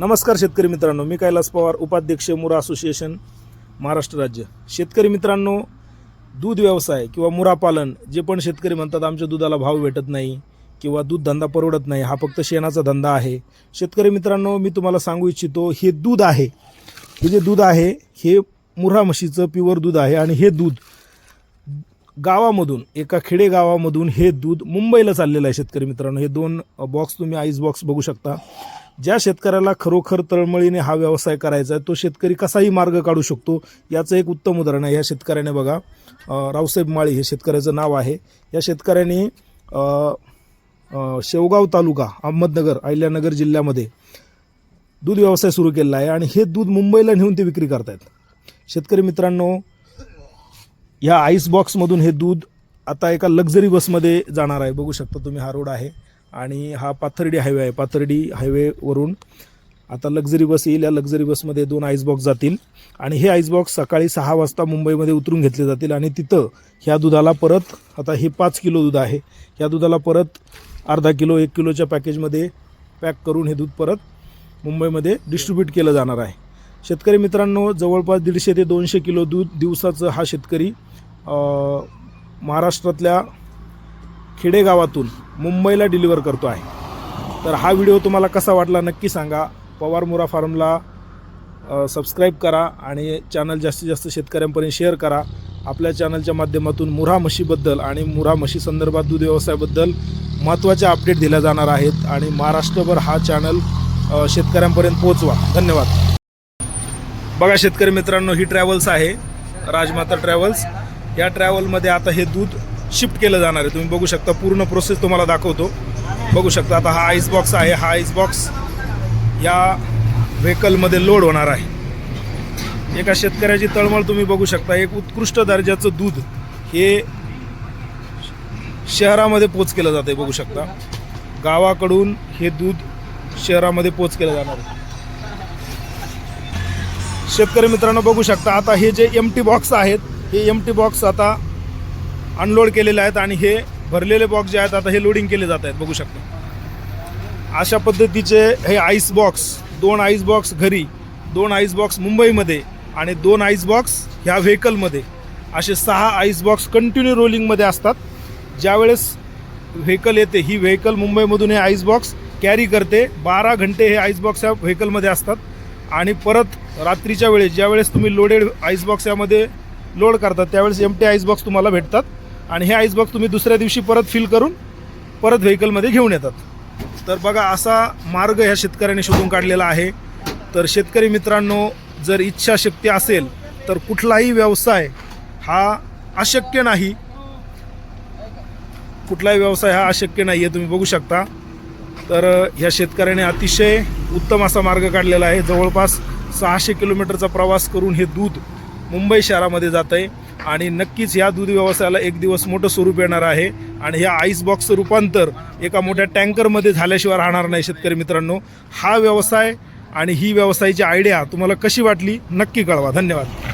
नमस्कार शेतकरी मित्रांनो मी कैलास पवार उपाध्यक्ष मुरा असोसिएशन महाराष्ट्र राज्य. शेतकरी मित्रांनो दूध व्यवसाय किंवा मुरा पालन जे पण शेतकरी म्हणतात आमच्या दुधाला भाव भेटत नाही किंवा दूध धंदा परवडत नाही हा फक्त शेणाचा धंदा आहे. शेतकरी मित्रांनो मी तुम्हाला सांगू इच्छितो हे दूध आहे. हे जे दूध आहे हे मुरा म्हशीचं प्युअर दूध आहे आणि हे दूध गावामधून एका खेडेगावामधून हे दूध मुंबईला चाललेलं आहे शेतकरी मित्रांनो. हे दोन बॉक्स तुम्ही आईस बॉक्स बघू शकता. ज्या शेतकऱ्याला खरोखर तळमळीने हा व्यवसाय करायचा आहे तो शेतकरी कसाही मार्ग काढू शकतो याचं एक उत्तम उदाहरण आहे. या शेतकऱ्याने बघा रावसाहेब माळी हे शेतकऱ्याचं नाव आहे. या शेतकऱ्याने शेवगाव तालुका अहमदनगर अहिल्यानगर जिल्ह्यामध्ये दूध व्यवसाय सुरू केलेला आहे आणि हे दूध मुंबईला नेऊन ते विक्री करतायत. शेतकरी मित्रांनो ह्या आईस बॉक्समधून हे दूध आता एका लक्झरी बसमध्ये जाणार आहे. बघू शकता तुम्ही हा रोड आहे. आणि हा पाथर्डी हायवे आहे. पाथर्डी हायवेवरून आता लक्झरी बस येईल. या लक्झरी बसमध्ये दोन आईसबॉक्स जातील. आणि हे आईसबॉक्स सकाळी सहा वाजता मुंबईमध्ये उतरून घेतले जातील. आणि तिथं ह्या दुधाला परत आता हे पाच किलो दूध आहे. ह्या दुधाला परत अर्धा किलो एक किलोच्या पॅकेजमध्ये पॅक करून हे दूध परत मुंबईमध्ये डिस्ट्रीब्यूट केलं जाणार आहे. शेतकरी मित्रांनो जवळपास दीडशे ते दोनशे किलो दूध दिवसाचं हा शेतकरी महाराष्ट्रातल्या खेडेगावातून मुंबईला डिलिव्हर करतो आहे. तर हा व्हिडिओ तुम्हाला कसा वाटला नक्की सांगा. पवार मुरा फार्मला सबस्क्राईब करा आणि चॅनल जास्तीत जास्त शेतकऱ्यांपर्यंत शेअर करा. आपल्या चॅनलच्या माध्यमातून मुरा म्हशीबद्दल आणि मुरा म्हशी संदर्भात दूध व्यवसायाबद्दल महत्त्वाचे अपडेट दिल्या जाणार आहेत आणि महाराष्ट्रभर हा चॅनल शेतकऱ्यांपर्यंत पोहोचवा. धन्यवाद. बघा शेतकरी मित्रांनो ही ट्रॅव्हल्स आहे. राजमाता ट्रॅव्हल्स या ट्रॅव्हलमध्ये आता हे दूध शिफ्ट केलं जाणार आहे. तुम्ही बघू शकता पूर्ण प्रोसेस तुम्हाला दाखवतो. बघू शकता आता हा आईस बॉक्स आहे. हा आईस बॉक्स या व्हेकलमध्ये लोड होणार आहे. एका शेतकऱ्याची तळमळ तुम्ही बघू शकता. एक उत्कृष्ट दर्जाचं दूध हे शहरामध्ये पोच केलं जाते बघू शकता. गावाकडून हे दूध शहरामध्ये पोच केलं जाणार आहे. शेतकरी मित्रांनो बघू शकता. आता हे जे एम टी बॉक्स आहेत हे एम टी बॉक्स आता अनलोड केलेले आहेत आणि हे भरलेले बॉक्स जे आहेत आता हे लोडिंग केले जात आहेत. बघू शकता. अशा पद्धतीचे हे आईस बॉक्स दोन आईस बॉक्स घरी दोन आईस बॉक्स मुंबईमध्ये आणि दोन आईस बॉक्स ह्या व्हेकलमध्ये असे सहा आईस बॉक्स कंटिन्यू रोलिंगमध्ये असतात. ज्यावेळेस व्हेकल येते ही व्हेकल मुंबईमधून हे आईस बॉक्स कॅरी करते. बारा घंटे हे आईस बॉक्स या व्हेकलमध्ये असतात. आणि परत रात्रीच्या वेळेस ज्यावेळेस तुम्ही लोडेड आईस बॉक्स यामध्ये लोड करतात त्यावेळेस एम टी आईस बॉक्स तुम्हाला भेटतात. आणि हे आईसबॉग तुम्ही दुसऱ्या दिवशी परत फिल करून परत व्हेकलमध्ये घेऊन येतात. तर बघा असा मार्ग ह्या शेतकऱ्याने शोधून काढलेला आहे. तर शेतकरी मित्रांनो जर इच्छाशक्ती असेल तर कुठलाही व्यवसाय हा अशक्य नाही. कुठलाही व्यवसाय हा अशक्य नाही आहे तुम्ही बघू शकता. तर ह्या शेतकऱ्याने अतिशय उत्तम असा मार्ग काढलेला आहे. जवळपास सहाशे किलोमीटरचा प्रवास करून हे दूध मुंबई शहरामध्ये जात आहे आणि नक्कीच या दूध व्यवसायाला एक दिवस मोठं स्वरूप येणार आहे. आणि ह्या आईस बॉक्सचं रूपांतर एका मोठ्या टँकरमध्ये झाल्याशिवाय राहणार नाही शेतकरी मित्रांनो. हा व्यवसाय आणि ही व्यवसायाची आयडिया तुम्हाला कशी वाटली नक्की कळवा. धन्यवाद.